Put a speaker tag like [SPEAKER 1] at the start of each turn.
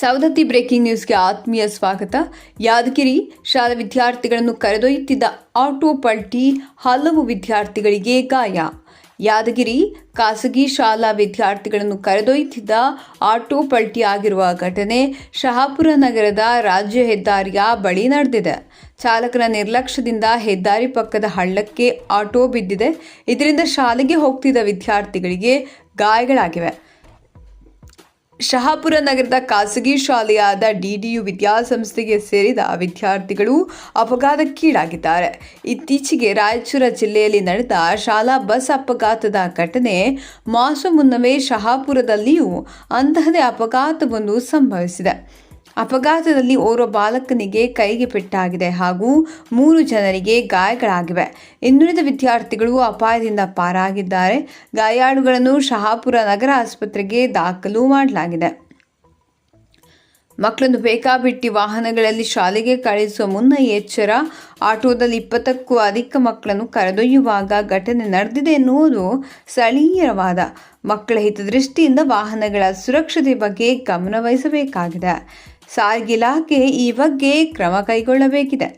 [SPEAKER 1] Savadatti breaking ನ್ಯೂಸ್ಗೆ ಆತ್ಮೀಯ ಸ್ವಾಗತ. ಯಾದಗಿರಿ ಶಾಲಾ ವಿದ್ಯಾರ್ಥಿಗಳನ್ನು ಕರೆದೊಯ್ಯುತ್ತಿದ್ದ ಆಟೋ ಪಲ್ಟಿ ಹಲವು ವಿದ್ಯಾರ್ಥಿಗಳಿಗೆ ಗಾಯ. ಯಾದಗಿರಿ ಖಾಸಗಿ ಶಾಲಾ ವಿದ್ಯಾರ್ಥಿಗಳನ್ನು ಕರೆದೊಯ್ಯುತ್ತಿದ್ದ ಆಟೋ ಪಲ್ಟಿ ಆಗಿರುವ ಘಟನೆ ಶಹಾಪುರ ನಗರದ ರಾಜ್ಯ ಹೆದ್ದಾರಿಯ ಬಳಿ ನಡೆದಿದೆ. ಚಾಲಕನ ನಿರ್ಲಕ್ಷ್ಯದಿಂದ ಹೆದ್ದಾರಿ ಪಕ್ಕದ ಹಳ್ಳಕ್ಕೆ ಆಟೋ ಬಿದ್ದಿದೆ. ಇದರಿಂದ ಶಾಲೆಗೆ ಹೋಗ್ತಿದ್ದ ವಿದ್ಯಾರ್ಥಿಗಳಿಗೆ ಗಾಯಗಳಾಗಿವೆ. ಶಹಾಪುರ ನಗರದ ಖಾಸಗಿ ಶಾಲೆಯಾದ ಡಿಡಿಯು ವಿದ್ಯಾಸಂಸ್ಥೆಗೆ ಸೇರಿದ ವಿದ್ಯಾರ್ಥಿಗಳು ಅಪಘಾತಕ್ಕೀಡಾಗಿದ್ದಾರೆ. ಇತ್ತೀಚೆಗೆ ರಾಯಚೂರು ಜಿಲ್ಲೆಯಲ್ಲಿ ನಡೆದ ಶಾಲಾ ಬಸ್ ಅಪಘಾತದ ಘಟನೆ ಮಾಸ ಮುನ್ನವೇ ಶಹಾಪುರದಲ್ಲಿಯೂ ಅಂತಹದೇ ಅಪಘಾತವೊಂದು ಸಂಭವಿಸಿದೆ. ಅಪಘಾತದಲ್ಲಿ ಓರ್ವ ಬಾಲಕನಿಗೆ ಕೈಗೆ ಪೆಟ್ಟಾಗಿದೆ ಹಾಗೂ ಮೂರು ಜನರಿಗೆ ಗಾಯಗಳಾಗಿವೆ. ಇನ್ನುಳಿದ ವಿದ್ಯಾರ್ಥಿಗಳು ಅಪಾಯದಿಂದ ಪಾರಾಗಿದ್ದಾರೆ. ಗಾಯಾಳುಗಳನ್ನು ಶಹಾಪುರ ನಗರ ಆಸ್ಪತ್ರೆಗೆ ದಾಖಲು ಮಾಡಲಾಗಿದೆ. ಮಕ್ಕಳನ್ನು ಬೇಕಾಬಿಟ್ಟಿ ವಾಹನಗಳಲ್ಲಿ ಶಾಲೆಗೆ ಕಳುಹಿಸುವ ಮುನ್ನ ಎಚ್ಚರ. ಆಟೋದಲ್ಲಿ ಇಪ್ಪತ್ತಕ್ಕೂ ಅಧಿಕ ಮಕ್ಕಳನ್ನು ಕರೆದೊಯ್ಯುವಾಗ ಘಟನೆ ನಡೆದಿದೆ ಎನ್ನುವುದು ಸ್ಥಳೀಯವಾದ. ಮಕ್ಕಳ ಹಿತದೃಷ್ಟಿಯಿಂದ ವಾಹನಗಳ ಸುರಕ್ಷತೆ ಬಗ್ಗೆ ಗಮನ ವಹಿಸಬೇಕಾಗಿದೆ ಸಾರಿಗೆ ಇಲಾಖೆ ಈ ಬಗ್ಗೆ ಕ್ರಮ ಕೈಗೊಳ್ಳಬೇಕಿದೆ.